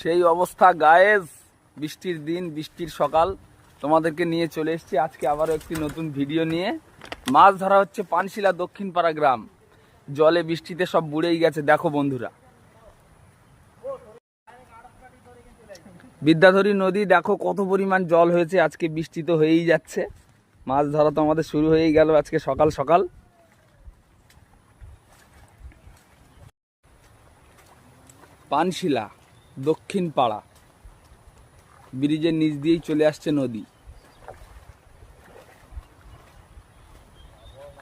সেই অবস্থা গায়েস। বৃষ্টির দিন, বৃষ্টির সকাল। তোমাদেরকে নিয়ে চলে এসেছি। আজকে আবারও একটি নতুন ভিডিও নিয়ে। মাছ ধরা হচ্ছে পানশিলা দক্ষিণপাড়া গ্রাম। জলে বৃষ্টিতে সব বুড়েই গেছে। দেখো বন্ধুরা। বিদ্যাধরী নদী, দেখো কত পরিমাণ জল হয়েছে। আজকে বৃষ্টি তো হয়েই যাচ্ছে। মাছ ধরা তো আমাদের শুরু হয়েই গেল আজকে সকাল সকাল। পানশিলা। দক্ষিণ পাড়া ব্রিজের নিচ দিয়েই চলে আসছে নদী।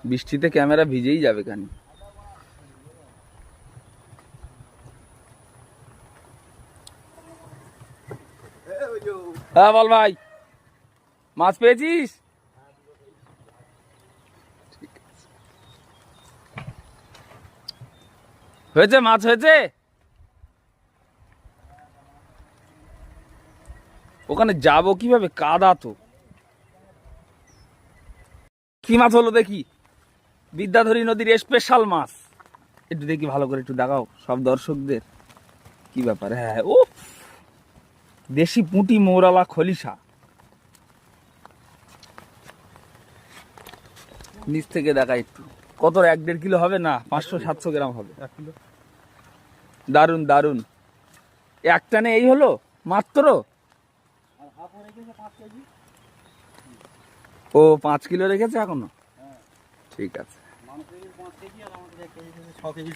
বৃষ্টিতে ক্যামেরা ভিজেই যাবে কেন হ্যাঁ বল ভাই। মাছ পেয়েছিস? হয়েছে মাছ হয়েছে? ওখানে যাব কীভাবে? কাদা তো। কি মাছ হলো দেখি? বিদ্যাধরী নদীর স্পেশাল মাছ। একটু দেখি ভালো করে একটু দেখাও সব দর্শকদের। কি ব্যাপার? হ্যাঁ ও দেশি পুঁটি মৌরালা খলিসা নিচ থেকে দেখা একটু। কত এক দেড় কিলো হবে না? পাঁচশো সাতশো গ্রাম হবে। দারুণ দারুণ এক টানে এই হলো? মাত্র? ও পাঁচ কিলো রেখেছে এখনও? ঠিক আছে।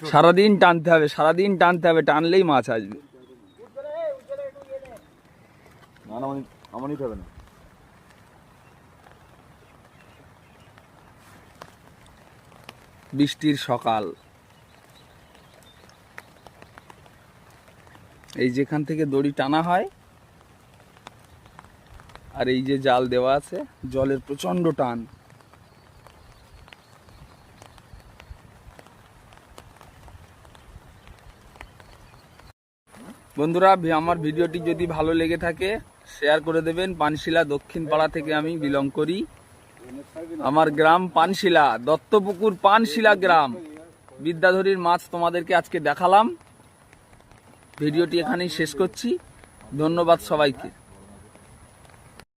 সারাদিন টানতে হবে সারাদিন টানতে হবে টানলেই মাছ আসবে। না। না আমার- আমার নিতে হবে না। বৃষ্টির সকাল। এই যেখান থেকে দড়ি টানা হয় আর এই যে জাল দেওয়া আছে, জলের প্রচণ্ড টান। বন্ধুরা আমার ভিডিওটি যদি ভালো লেগে থাকে, শেয়ার করে দেবেন। পানশিলা দক্ষিণ পাড়া থেকে আমি বিলং করি। আমার গ্রাম পানশিলা, দত্তপুকুর পানশিলা গ্রাম। বিদ্যাধরীর মাছ তোমাদেরকে আজকে দেখালাম। ভিডিওটি এখানেই শেষ করছি। ধন্যবাদ সবাইকে।